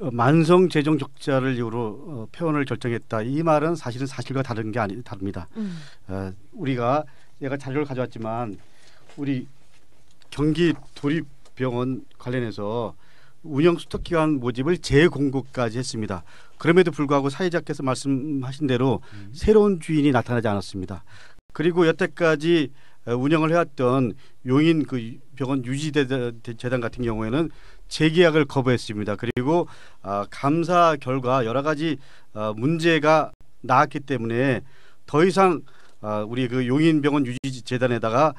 만성 재정 적자를 이유로 어, 폐원을 결정했다. 이 말은 사실은 사실과 다른 게 아니 다릅니다. 음. 어, 우리가 내가 자료를 가져왔지만 우리 경기 도립병원 관련해서 운영 수탁 기관 모집을 재공고까지 했습니다. 그럼에도 불구하고 사회자께서 말씀하신 대로 새로운 주인이 나타나지 않았습니다. 그리고 여태까지 어, 운영을 해왔던 용인 그 병원 유지재단 같은 경우에는 재계약을 거부했습니다. 그리고 아, 감사 결과 여러 가지 어, 문제가 나왔기 때문에 더 이상 아, 우리 그 용인병원 유지재단에다가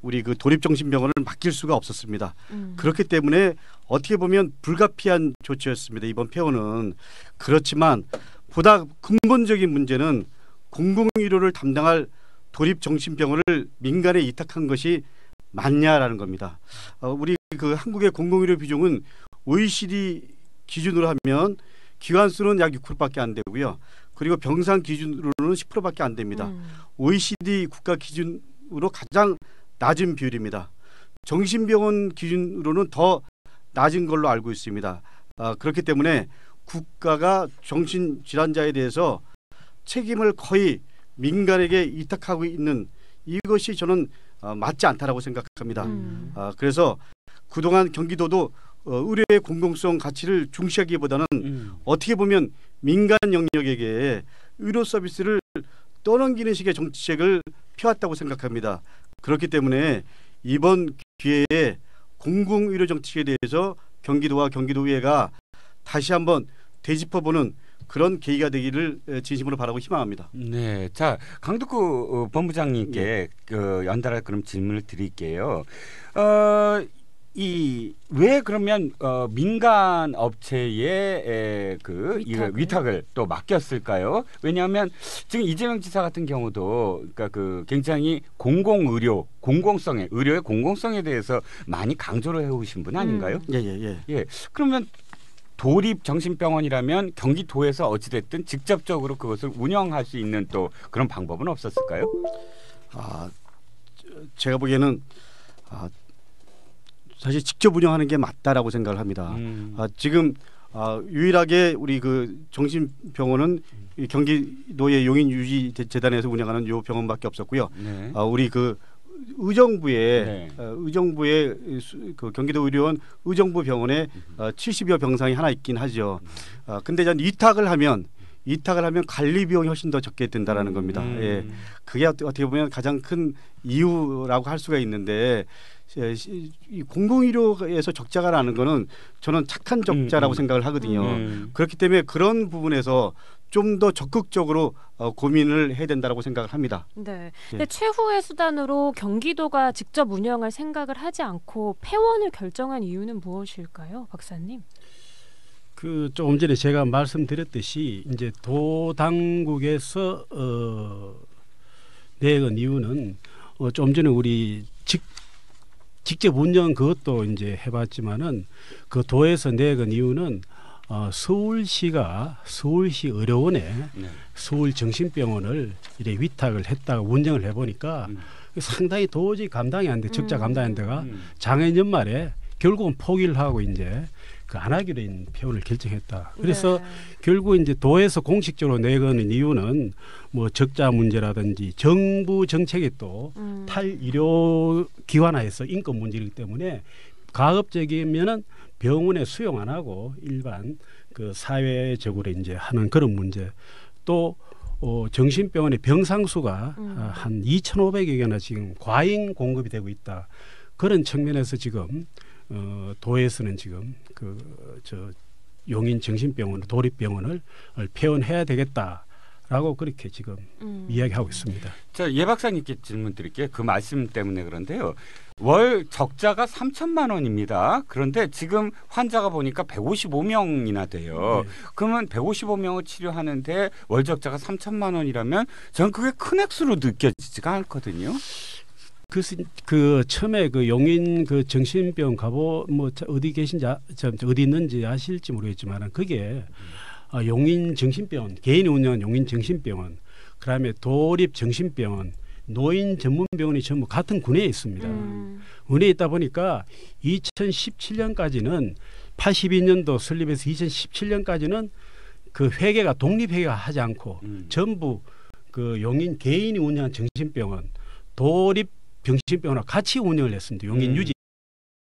우리 그 도립정신병원을 맡길 수가 없었습니다. 음. 그렇기 때문에 어떻게 보면 불가피한 조치였습니다. 이번 폐원은 그렇지만 보다 근본적인 문제는 공공의료를 담당할 도립정신병원을 민간에 이탁한 것이 맞냐라는 겁니다. 어, 우리 그 한국의 공공의료 비중은 OECD 기준으로 하면 기관 수는 약 6%밖에 안 되고요. 그리고 병상 기준으로는 10%밖에 안 됩니다. 음. OECD 국가 기준으로 가장 낮은 비율입니다. 정신병원 기준으로는 더 낮은 걸로 알고 있습니다. 아, 그렇기 때문에 국가가 정신 질환자에 대해서 책임을 거의 민간에게 이탁하고 있는 이것이 저는 어, 맞지 않다라고 생각합니다. 음. 아, 그래서 그동안 경기도도 어, 의료의 공공성 가치를 중시하기보다는 음. 어떻게 보면 민간 영역에게 의료 서비스를 떠넘기는 식의 정책을 펴왔다고 생각합니다. 그렇기 때문에 이번 기회에 공공 의료 정책에 대해서 경기도와 경기도의회가 다시 한번 되짚어보는 그런 계기가 되기를 에, 진심으로 바라고 희망합니다. 네, 자 강덕구 어, 본부장님께 그 연달아 그럼 질문을 드릴게요. 어, 이 왜 그러면 어, 민간 업체에 에, 그 위탁을? 위탁을 또 맡겼을까요? 왜냐하면 지금 이재명 지사 같은 경우도 그러니까 그 굉장히 공공 의료 공공성에 의료의 공공성에 대해서 많이 강조를 해오신 분 아닌가요? 음. 예예 예. 예. 그러면 도립 정신병원이라면 경기도에서 어찌됐든 직접적으로 그것을 운영할 수 있는 또 그런 방법은 없었을까요? 아, 저- 제가 보기에는 아, 사실 직접 운영하는 게 맞다라고 생각을 합니다. 음. 아, 지금 아, 유일하게 우리 그 정신병원은 이 경기도의 용인 유지 재단에서 운영하는 요 병원밖에 없었고요. 네. 아, 우리 그 의정부에 네. 어, 의정부의 수- 그 경기도 의료원 의정부 병원에 어, 70여 병상이 하나 있긴 하죠. 아, 근데 전 이탁을 하면 이탁을 하면 관리 비용이 훨씬 더 적게 든다라는 겁니다. 음. 예. 그게 어떻게 보면 가장 큰 이유라고 할 수가 있는데 이 공공의료에서 적자가 나는 거는 저는 착한 적자라고 음, 음. 생각을 하거든요. 음. 그렇기 때문에 그런 부분에서 좀 더 적극적으로 어, 고민을 해야 된다라고 생각을 합니다. 네. 예. 근데 최후의 수단으로 경기도가 직접 운영할 생각을 하지 않고 폐원을 결정한 이유는 무엇일까요, 박사님? 그 조금 전에 제가 말씀드렸듯이 이제 도 당국에서 어 내건 이유는 어, 좀 전에 우리 직 직접 운영 그것도 이제 해봤지만은 그 도에서 내건 이유는 어, 서울시가 서울시 의료원에 네. 서울 정신병원을 이래 위탁을 했다가 운영을 해보니까 음. 상당히 도저히 감당이 안 돼, 적자 음. 감당이 안 돼가 음. 작년 연말에 결국은 포기를 하고 이제 그 안 하기로 인 표현을 결정했다. 그래서 네. 결국 이제 도에서 공식적으로 내거는 이유는 뭐 적자 문제라든지 정부 정책이 또 음. 탈의료 기관화해서 인권 문제이기 때문에 가급적이면은 병원에 수용 안 하고 일반 그 사회적으로 이제 하는 그런 문제 또 어, 정신병원의 병상 수가 음. 아, 한 2,500여 개나 지금 과잉 공급이 되고 있다. 그런 측면에서 지금 어, 도에서는 지금 그 저 용인 정신병원 도립병원을 폐원해야 되겠다 라고 그렇게 지금 음. 이야기하고 있습니다. 자, 예 박사님께 질문 드릴게요. 그 말씀 때문에 그런데요. 월 적자가 3천만 원입니다. 그런데 지금 환자가 보니까 155명이나 돼요. 네. 그러면 155명을 치료하는데 월 적자가 3천만 원이라면 저는 그게 큰 액수로 느껴지지가 않거든요. 그, 그 처음에 그 용인 그 정신병 가보 뭐 어디 계신지 아, 어디 있는지 아실지 모르겠지만 그게 음. 용인 정신병원 개인이 운영한 용인 정신병원 그다음에 도립 정신병원 노인 전문병원이 전부 같은 군에 있습니다. 음. 군에 있다 보니까 2017년까지는 82년도 설립해서 2017년까지는 그 회계가 독립회계가 하지 않고 음. 전부 그 용인 개인이 운영한 정신병원 도립 병신병원하고 같이 운영을 했습니다. 용인유지 음.